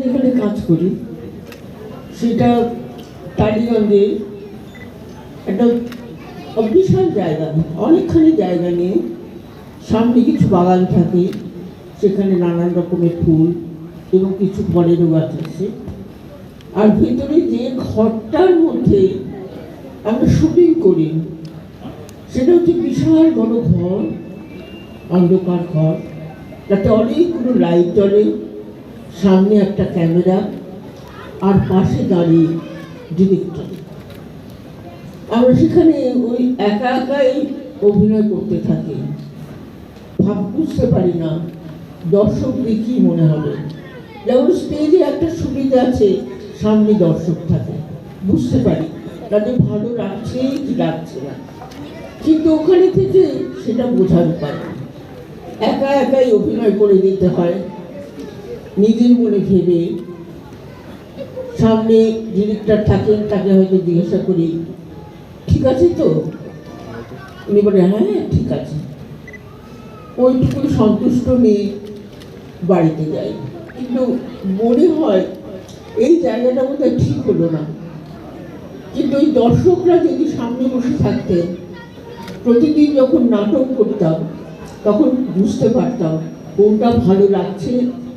যেখানে কাজ করি, সেটা টালিগঞ্জে একটা বিশাল জায়গা, অনেকখানি জায়গা নিয়ে সামনে কিছু বাগান থাকে, সেখানে নানান রকমের ফুল এবং কিছু ফলেরও গাছ আছে। আর ভেতরে যে ঘরটার মধ্যে আমরা শুটিং করি, সেটা হচ্ছে বিশাল বড় ঘর, অন্ধকার ঘর, তাতে অনেকগুলো লাইট জ্বলে। সামনে একটা ক্যামেরা, আর পাশে দাঁড়িয়ে ডিরেক্টর। আমরা সেখানে ওই একা একাই অভিনয় করতে থাকি। ভাব বুঝতে পারি না দর্শক দেখি মনে হবে। যেমন স্টেজে একটা সুবিধা আছে, সামনে দর্শক থাকে। বুঝতে পারি, তাদের ভালো লাগছে কি লাগছে না। কিন্তু ওখানে থেকে সেটা বোঝার উপায়। একা একাই অভিনয় করে দিতে হয়। নিজের মনে ভেবে সামনে ডিরেক্টর থাকেন তাকে হয়তো জিজ্ঞাসা করি, ঠিক আছে তো? উনি বলে হ্যাঁ ঠিক আছে। ওইটুকু সন্তুষ্ট নিয়ে বাড়িতে যাই কিন্তু মনে হয় এই জায়গাটা বোধহয় ঠিক হলো না। কিন্তু ওই দর্শকরা যদি সামনে বসে থাকতেন, প্রতিদিন যখন নাটক করতাম, তখন বুঝতে পারতাম কোনটা ভালো লাগছে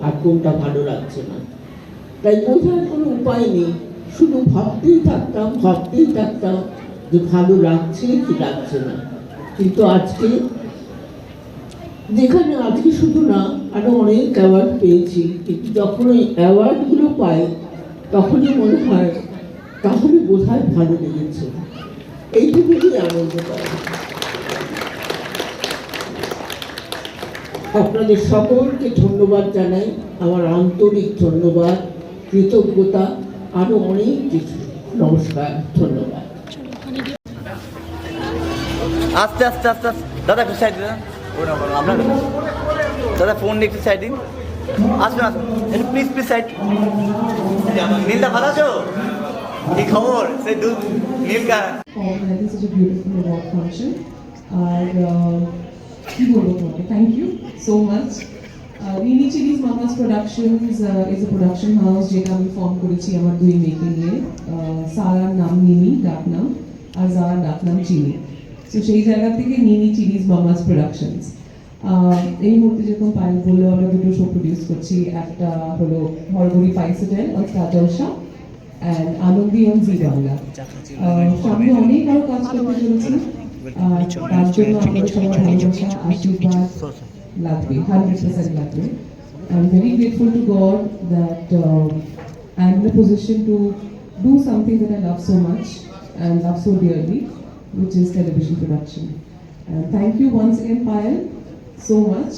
আর কোনটা ভালো লাগছে না। তাই বোঝার কোনো উপায় নেই। শুধু ভাবতেই থাকতাম ভাবতেই থাকতাম যে ভালো লাগছে কি লাগছে না। কিন্তু আজকে যেখানে আজকে শুধু না, আরও অনেক অ্যাওয়ার্ড পেয়েছি। কিন্তু যখন ওই অ্যাওয়ার্ডগুলো পাই, তখনই মনে হয় তাহলে বোধহয় ভালো লেগেছে। এইটুকুই আনন্দ পাই আপনাদের সকলকে ধন্যবাদ জানাই আমার আন্তরিক ধন্যবাদ কৃতজ্ঞতা আরও অনেক কিছু। নমস্কার ধন্যবাদ। আস্তে আস্তে আস্তে আস্তে। দাদা একটু সাইড দিন আপনার দাদা ফোন দিয়ে একটু সাইড দিন। আসবেন আসবেন একটু প্লিজ প্লিজ সাইড নীলদা ভালো আছো? কি খবর? সেই দুধ. আর আহ, কি বলব তোমাকে? Thank you so much Rini Chillies Mama's Productions is a production house যেটা আমি ফর্ম করেছি আমার দুই মেয়েকে নিয়ে। সারার নাম নিমি ডাক নাম আর জারার ডাক নাম চিনি তো সেই জায়গা থেকে নিমি চিলিজ মামাস প্রোডাকশনস এই মুহূর্তে যেরকম পায়েল বলল আমরা দুটো শো প্রডিউস করছি। একটা হলো হরগরি পাইসেটেল আর star and Anandi on Zee Bangla সামনে অনেক আরও কাজ করতে চলেছি। তার জন্য আমাদের সবার ভালোবাসা আশীর্বাদ লাগবে হান্ড্রেড পার্সেন্ট লাগবে I am very grateful to God that I am in a position to do something that I love so much and love so dearly, which is television production. And thank you once again, Payal, so much.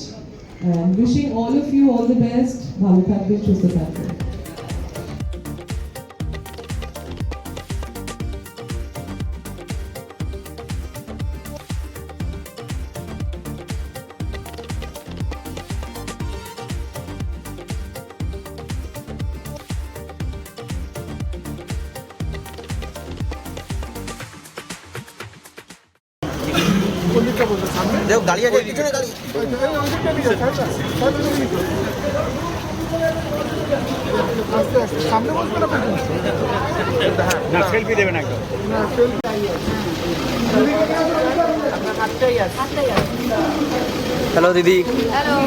And wishing all of you all the best. ভালো থাকবেন সুস্থ থাকবেন দেখো গাড়ি আছে পিছনে গাড়ি সামনে বসবে না পেছনে? না সেলফি দেবেন একদম না, selfie। হ্যালো দিদি Hello.